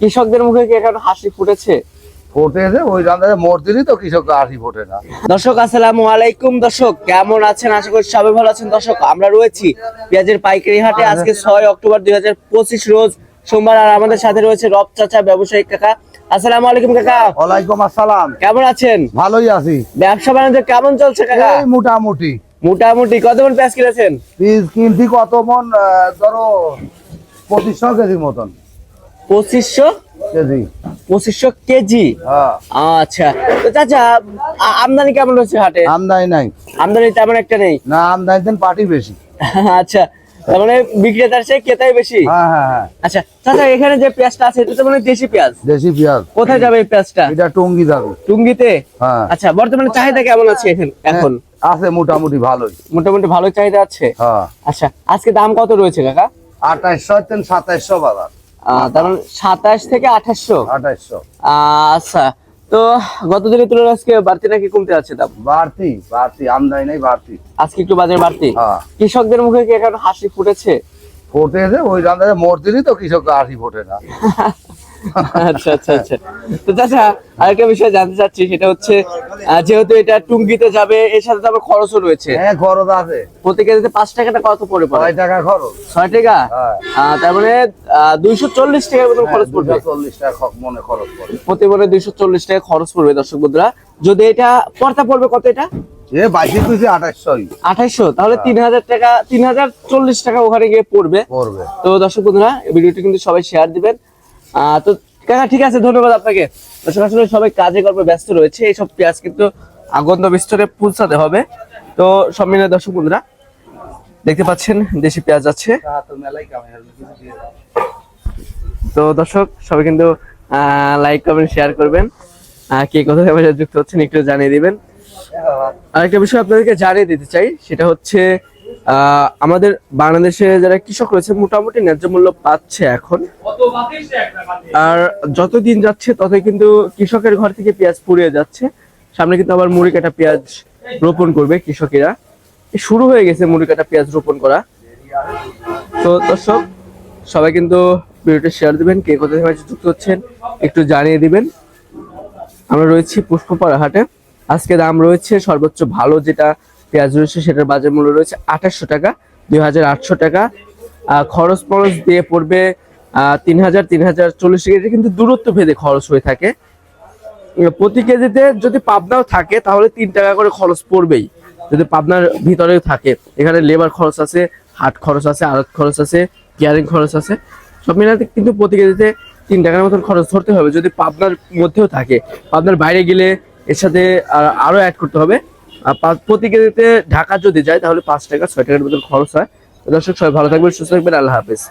কৃষকদের মুখে কি এখন হাসি ফুটেছে? ফোটেছে ওই মরদিনই তো কৃষক হাসি ফোটে না। দর্শক আসসালামু আলাইকুম দর্শক কেমন আছেন? আশা করি সবাই ভালো আছেন। দর্শক আমরা রয়েছি পেঁয়াজের পাইকারি হাটে। আজকে ছয় অক্টোবর দুই হাজার পঁচিশ রোজ সোমবার আর আমাদের সাথে রয়েছে রব চাচা ব্যবসায়িক কাকা। আসসালামু আলাইকুম কাকা। ওয়ালাইকুম আসসালাম। কেমন আছেন? ভালোই আছি। ব্যবসা বাণিজ্য কেমন চলছে কাকা? এই মোটামুটি। মোটামুটি। কত মন পেঁয়াজ কিনেছেন? কিনছি কত মন ধরো পঁচিশশো কেজি মতন। পঁচিশশো? কেজি। পঁচিশশো কেজি? হ্যাঁ। আচ্ছা। তো চাচা আমদানি কেমন হচ্ছে হাটে? আমদানি নাই। আমদানি তেমন একটা নেই? না আমদানি দেন পার্টি বেশি। আচ্ছা। তার মানে বিক্রেতার চেয়ে ক্রেতাই বেশি? হ্যাঁ হ্যাঁ আচ্ছা চাচা এখানে যে পেঁয়াজটা আছে এটা তো মানে দেশি পেঁয়াজ? দেশি পেঁয়াজ। কোথায় যাবে এই পেঁয়াজটা? এটা টঙ্গি যাবে। টুঙ্গিতে? আচ্ছা বর্তমানে চাহিদা কেমন আছে এখন এখন? আছে মোটামুটি ভালোই। মোটামুটি ভালো চাহিদা আছে? আচ্ছা আজকে দাম কত রয়েছে কাকা? আঠাইশশো সাতাইশশো বাজার। আহ, তার মানে সাতাশ থেকে আঠাশশো। আঠাশশো। আচ্ছা তো গত দিনের তুলনায় আজকে বাড়তি নাকি কমতে যাচ্ছে দাম? বাড়তি বাড়তি আমদানি নাই বাড়তি। আজকে একটু বাজার বাড়তি। হ্যাঁ। কৃষকদের মুখে কি এখন হাসি ফুটেছে? ফুটেছে ওই রান্না মরদিনই তো কৃষক হাসি ফোটে না। আচ্ছা আচ্ছা আচ্ছা। তো চাচা আরেকটা বিষয় জানতে চাচ্ছি সেটা হচ্ছে যেহেতু এটা টুঙ্গিতে যাবে এর সাথে আবার খরচও রয়েছে। হ্যাঁ খরচ আছে। প্রতি কেজিতে পাঁচ টাকাটা কত পড়ে পড়ে? ছয় টাকা খরচ। ছয় টাকা? হ্যাঁ। তার মানে দুইশো চল্লিশ টাকার মতন খরচ পড়বে। চল্লিশ টাকা মনে খরচ পড়ে প্রতি মনে দুইশো চল্লিশ টাকা খরচ পড়বে দর্শক বন্ধুরা। যদি এটা পর্তা পড়বে কত এটা? এ বাইশে তাহলে তিন হাজার টাকা তিন হাজার চল্লিশ টাকা ওখানে গিয়ে পড়বে। পড়বে। তো দর্শক বন্ধুরা ভিডিওটি কিন্তু সবাই শেয়ার দিবেন। তো কাকা, ঠিক আছে, ধন্যবাদ আপনাকে। আসলে সবাই কাজে কর্মে ব্যস্ত রয়েছে এইসব পেঁয়াজ কিন্তু আগন্ত বিস্তরে পৌঁছাতে হবে। তো সব মিলে দর্শক বন্ধুরা, দেখতে পাচ্ছেন, দেশি পেঁয়াজ আছে। তো দর্শক, সবাই কিন্তু লাইক কমেন্ট শেয়ার করবেন। কে কোথায় যুক্ত হচ্ছেন একটু জানিয়ে দিবেন। আরেকটা বিষয় আপনাদেরকে জানিয়ে দিতে চাই, সেটা হচ্ছে আমাদের বাংলাদেশে যারা কৃষক রয়েছে, মোটামুটি ন্যায্য মূল্য পাচ্ছে এখন। আর যতদিন যাচ্ছে, ততই কিন্তু কৃষকের ঘর থেকে পেঁয়াজ ফুরিয়ে যাচ্ছে। সামনে কিন্তু আবার মুড়ি কাটা পেঁয়াজ রোপণ করবে কৃষকেরা। শুরু হয়ে গেছে মুড়ি কাটা পেঁয়াজ রোপণ করা। তো দর্শক, সবাই কিন্তু ভিডিওটা শেয়ার দিবেন, কে কোথা থেকে যুক্ত হচ্ছেন, একটু জানিয়ে দিবেন। আমরা রয়েছি পুষ্পপাড়া হাটে। আজকে দাম রয়েছে সর্বোচ্চ ভালো যেটা পেঁয়াজ রয়েছে, সেটার বাজার মূল্য রয়েছে আঠাশশো টাকা দুই হাজার আটশো টাকা। খরচ মরচ দিয়ে পড়বে তিন হাজার তিন হাজার চল্লিশ এটা কিন্তু দূরত্ব ভেদে খরচ হয়ে থাকে। প্রতি কেজিতে যদি পাবনাও থাকে, তাহলে তিন টাকা করে খরচ পড়বেই। যদি পাবনার ভিতরেও থাকে, এখানে লেবার খরচ আছে, হাট খরচ আছে, আড়ত খরচ আছে কেয়ারিং খরচ আছে। সব মিলাতে কিন্তু প্রতি কেজিতে তিন টাকার মতন খরচ ধরতে হবে। যদি পাবনার মধ্যেও থাকে, পাবনার বাইরে গেলে এর সাথে আর- আরও অ্যাড করতে হবে। প্রতি কেজিতে ঢাকা যদি যায়, তাহলে পাঁচ টাকা, ছয় টাকার মতন খরচ হয়। দর্শক, সবাই ভালো থাকবেন, সুস্থ থাকবেন, আল্লাহ হাফেজ।